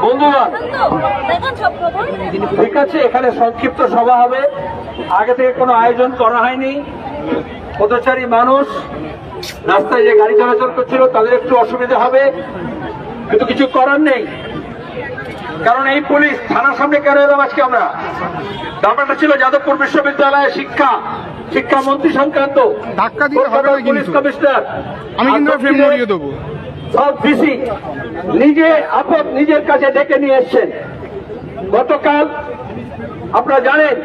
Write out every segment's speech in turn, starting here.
বন্ধুগণ ঠিক আছে এখানে সংক্ষিপ্ত সভা হবে। আগে থেকে কোনো আয়োজন করা হয়নি। পথচারী মানুষ রাস্তায় যে গাড়ি চলাচল করছিল তাদের একটু অসুবিধা হবে। কিন্তু কিছু করার নেই। কারণ এই পুলিশ থানার সামনে কেন এলাম আজকে আমরা? ব্যাপারটা ছিল যাদবপুর বিশ্ববিদ্যালয়ে শিক্ষা শিক্ষামন্ত্রী সংক্রান্ত। ধাক্কা হবে পুলিশ কিন্তু। কমিশনার। আমি কিন্তু ফ্রেম মরিয়ে দেবো। সব ডিসি নিজে আপদ নিজের কাছে ডেকে নিয়ে এসছেন। গতকাল, আপনারা জানেন,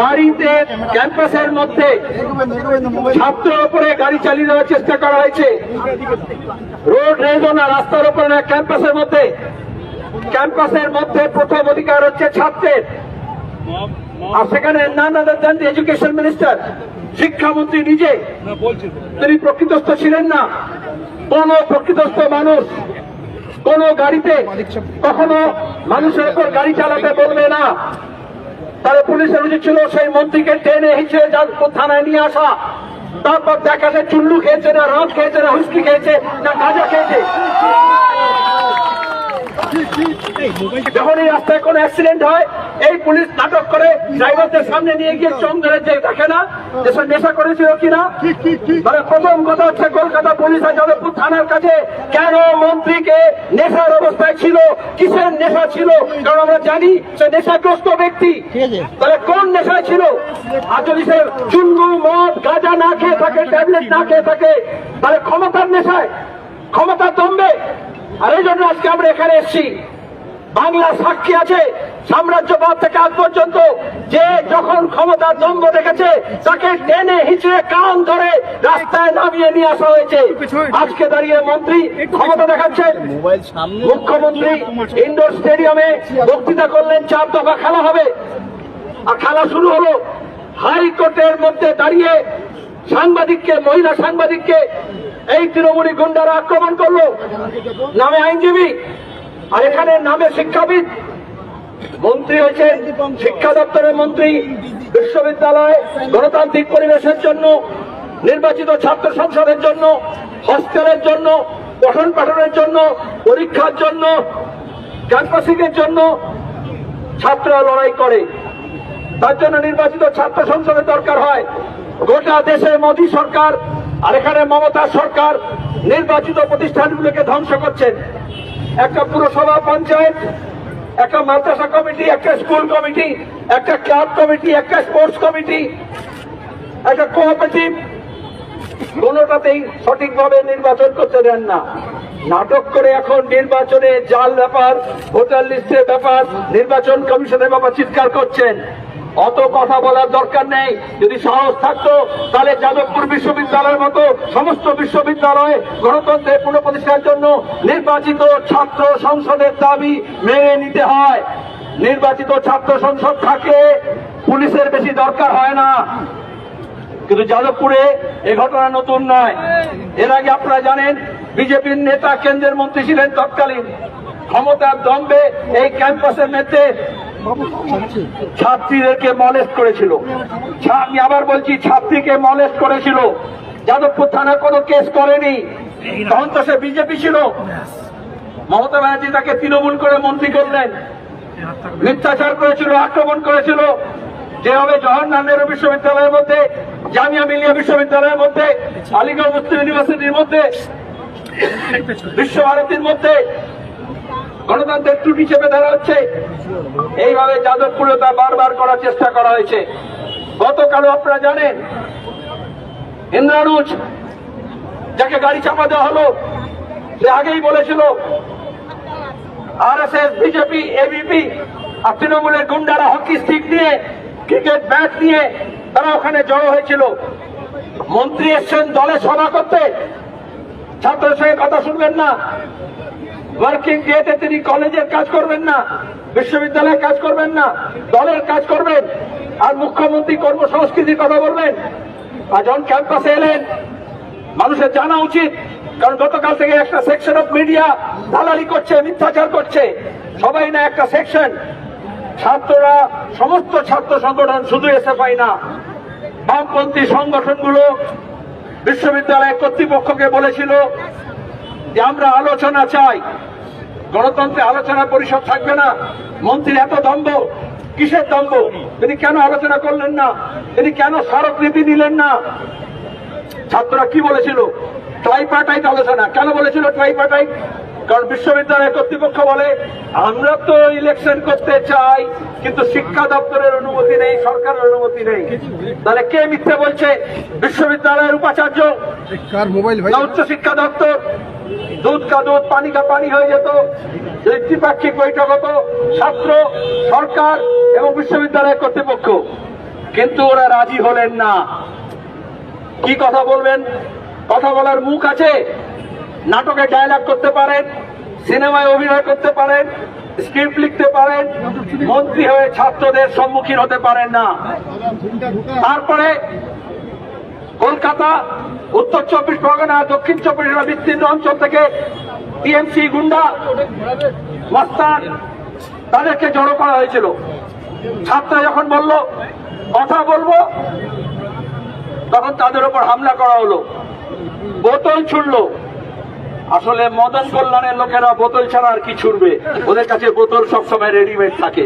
গাড়িতে ক্যাম্পাসের মধ্যে ছাত্রের উপরে গাড়ি চালিয়ে দেওয়ার চেষ্টা করা হয়েছে। রোড রেজো না রাস্তার উপরে না, ক্যাম্পাসের মধ্যে। ক্যাম্পাসের মধ্যে প্রথম অধিকার হচ্ছে ছাত্রের। আর সেখানে none other than the education minister শিক্ষামন্ত্রী নিজে, তিনি প্রকৃতস্থ ছিলেন না। কোন প্রকৃতস্থ মানুষ কোন গাড়িতে কখনো মানুষের উপর গাড়ি চালাতে বলবে না। তাহলে পুলিশের উচিত ছিল, সেই মন্ত্রীকে টেনে হিঁচড়ে থানায় নিয়ে আসা। তারপর দেখা যায় চুল্লু খেয়েছে না রথ খেয়েছে না হুস্কি খেয়েছে না, গাঁজা খেয়েছে। যখন এই রাস্তায় কোনো অ্যাক্সিডেন্ট হয় এই পুলিশ নাটক করে ড্রাইভারদের সামনে নিয়ে গিয়ে চোখ ধরে যে দেখে না যে সে নেশা করেছিল কিনা। মানে প্রথম কথা হচ্ছে কলকাতা পুলিশ আর যাদবপুর থানার কাছে কেন মন্ত্রীকে নেশার অবস্থায় ছিল কিসের নেশা ছিল? কারণ আমরা জানি সে নেশাগ্রস্ত ব্যক্তি। তাহলে কোন নেশায় ছিল? আর যদি সে চুল্লু মদ গাঁজা না খেয়ে থাকে ট্যাবলেট না খেয়ে থাকে তাহলে ক্ষমতার নেশায় ক্ষমতার দমবে আর এই জন্য আজকে আমরা এখানে এসেছি। বাংলা সাক্ষী আছে। সাম্রাজ্যবাদ থেকে আজ পর্যন্ত যে যখন ক্ষমতার দম্ভ দেখেছে, তাকে টেনে হিচড়ে কান ধরে রাস্তায় নামিয়ে নিয়ে আসা হয়েছে। আজকে দাঁড়িয়ে মন্ত্রী ক্ষমতা দেখাচ্ছেন। মুখ্যমন্ত্রী ইন্ডোর স্টেডিয়ামে বক্তৃতা করলেন, চার দফা খেলা হবে। আর খেলা শুরু হলো। হাইকোর্টের মধ্যে দাঁড়িয়ে সাংবাদিককে, মহিলা সাংবাদিককে এই তৃণমূলী গুন্ডারা আক্রমণ করল। নামে আইনজীবী আর এখানে নামে শিক্ষাবিদ মন্ত্রী হয়েছেন শিক্ষা দপ্তরের মন্ত্রী, বিশ্ববিদ্যালয়, গণতান্ত্রিক পরিবেশের জন্য, নির্বাচিত ছাত্র সংসদের জন্য, হস্টেলের জন্য, পঠন পাঠনের জন্য, পরীক্ষার জন্য ক্যাম্পাসিং এর জন্য ছাত্ররা লড়াই করে। তার জন্য নির্বাচিত ছাত্র সংসদের দরকার হয়। গোটা দেশে মোদী সরকার আর এখানে মমতা সরকার নির্বাচিত প্রতিষ্ঠানগুলোকে ধ্বংস করছেন। একটা পুরসভা পঞ্চায়েত, একটা মাদ্রাসা কমিটি, একটা স্কুল কমিটি, একটা ক্লাব কমিটি, একটা স্পোর্টস কমিটি, একটা কোঅপারেটিভ। কোনোটাতেই সঠিকভাবে নির্বাচন করতে দেন না। নাটক করে এখন নির্বাচনে জাল ব্যাপার, ভোটার লিস্টের ব্যাপার, নির্বাচন কমিশনের ব্যাপার চিৎকার করছেন। অত কথা বলার দরকার নেই। যদি সাহস থাকতো, তাহলে যাদবপুর বিশ্ববিদ্যালয়ের মতো সমস্ত বিশ্ববিদ্যালয়ে গণতন্ত্রের পুনঃপ্রতিষ্ঠার জন্য নির্বাচিত ছাত্র সংসদের দাবি মেনে নিতে হয়। নির্বাচিত ছাত্র সংসদ থাকলে পুলিশের বেশি দরকার হয় না। কিন্তু যাদবপুরে এ ঘটনা নতুন নয়। এর আগে আপনারা জানেন, বিজেপির নেতা কেন্দ্রের মন্ত্রী ছিলেন তৎকালীন। ক্ষমতার দম্বে এই ক্যাম্পাসের মধ্যে ছাত্রীদেরকে মলেস্ট করেছিল। আমি আবার বলছি ছাত্রীকে মলেস্ট করেছিল। যাদবপুর থানা কোনো কেস করেনি। তখন তো সে বিজেপি ছিল। মমতা ব্যানার্জি তাকে তৃণমূল করে মন্ত্রী করলেন। মিথ্যাচার করেছিল আক্রমণ করেছিল। যেভাবে জওয়াহরলাল নেহরু বিশ্ববিদ্যালয়ের মধ্যে জামিয়া মিলিয়া বিশ্ববিদ্যালয়ের মধ্যে আলিগড় মুসলিম ইউনিভার্সিটির মধ্যে বিশ্বভারতীর মধ্যে গণতন্ত্রের ত্রুটি হিসেবে ধরা হচ্ছে। এইভাবে যাদবপুরে তা বারবার করার চেষ্টা করা হয়েছে। গতকালও আপনারা জানেন, ইন্দ্রানুজ, যাকে গাড়ি চাপা দেওয়া হলো, সে আগেই বলেছিল, আরএসএস, বিজেপি, এবিপি আর তৃণমূলের গুন্ডারা হকি স্টিক নিয়ে, ক্রিকেট ব্যাট নিয়ে তারা ওখানে জড়ো হয়েছিল। মন্ত্রী এসছেন দলে সভা করতে। ছাত্রের সঙ্গে কথা শুনবেন না। ওয়ার্কিং ডেতে তিনি কলেজের কাজ করবেন না বিশ্ববিদ্যালয়ের কাজ করবেন না, দলের কাজ করবেন, আর মুখ্যমন্ত্রী কর্মসংস্কৃতির কথা বলবেন। আর যখন ক্যাম্পাসে এলেন। মানুষের জানা উচিত, কারণ গতকাল থেকে একটা সেকশন অফ মিডিয়া দালালি করছে, মিথ্যাচার করছে। সবাই না একটা সেকশন ছাত্ররা, সমস্ত ছাত্র সংগঠন শুধু এসে এসএফআই না, বামপন্থী সংগঠনগুলো বিশ্ববিদ্যালয় কর্তৃপক্ষকে বলেছিল যে আমরা আলোচনা চাই গণতন্ত্রে আলোচনা পরিষদ থাকবে না মন্ত্রীর এত দম্ভ কিসের দম্ভ? তিনি কেন আলোচনা করলেন না? তিনি কেন স্মারকনীতি নিলেন না? ছাত্ররা কি বলেছিল? ট্রাইপার্টাইট আলোচনা। কেন বলেছিল ট্রাইপার্টাইট? কারণ বিশ্ববিদ্যালয় কর্তৃপক্ষ বলে আমরা তো ইলেকশন করতে চাই কিন্তু শিক্ষা দপ্তরের অনুমতি নেই সরকারের অনুমতি নেই। তাহলে কে মিথ্যে বলছে? বিশ্ববিদ্যালয়ের উপাচার্য? উচ্চ শিক্ষা দপ্তর। দুধ কা দুধ, পানি কা পানি হয়ে যেত। যদি ত্রিপাক্ষিক বৈঠক হতো ছাত্র, সরকার এবং বিশ্ববিদ্যালয় কর্তৃপক্ষ। কিন্তু ওরা রাজি হলেন না। কি কথা বলবেন? কথা বলার মুখ আছে। নাটকে ডায়লগ করতে পারেন, সিনেমায় অভিনয় করতে পারেন স্ক্রিপ্ট লিখতে পারেন, মন্ত্রী হয়ে ছাত্রদের সম্মুখীন হতে পারেন না। তারপরে কলকাতা উত্তর চব্বিশ পরগনা, দক্ষিণ চব্বিশ পরগনা, বিস্তীর্ণ অঞ্চল থেকে টিএমসি গুন্ডা, মাস্তান, তাদেরকে জড়ো করা হয়েছিল। ছাত্র যখন বলল, কথা বলব? তখন তাদের উপর হামলা করা হলো। বোতল ছুড়লো। আসলে মদন কল্যাণের লোকেরা বোতল ছাড়া আর কি ছুড়বে? ওদের কাছে বোতল সবসময় রেডিমেড থাকে।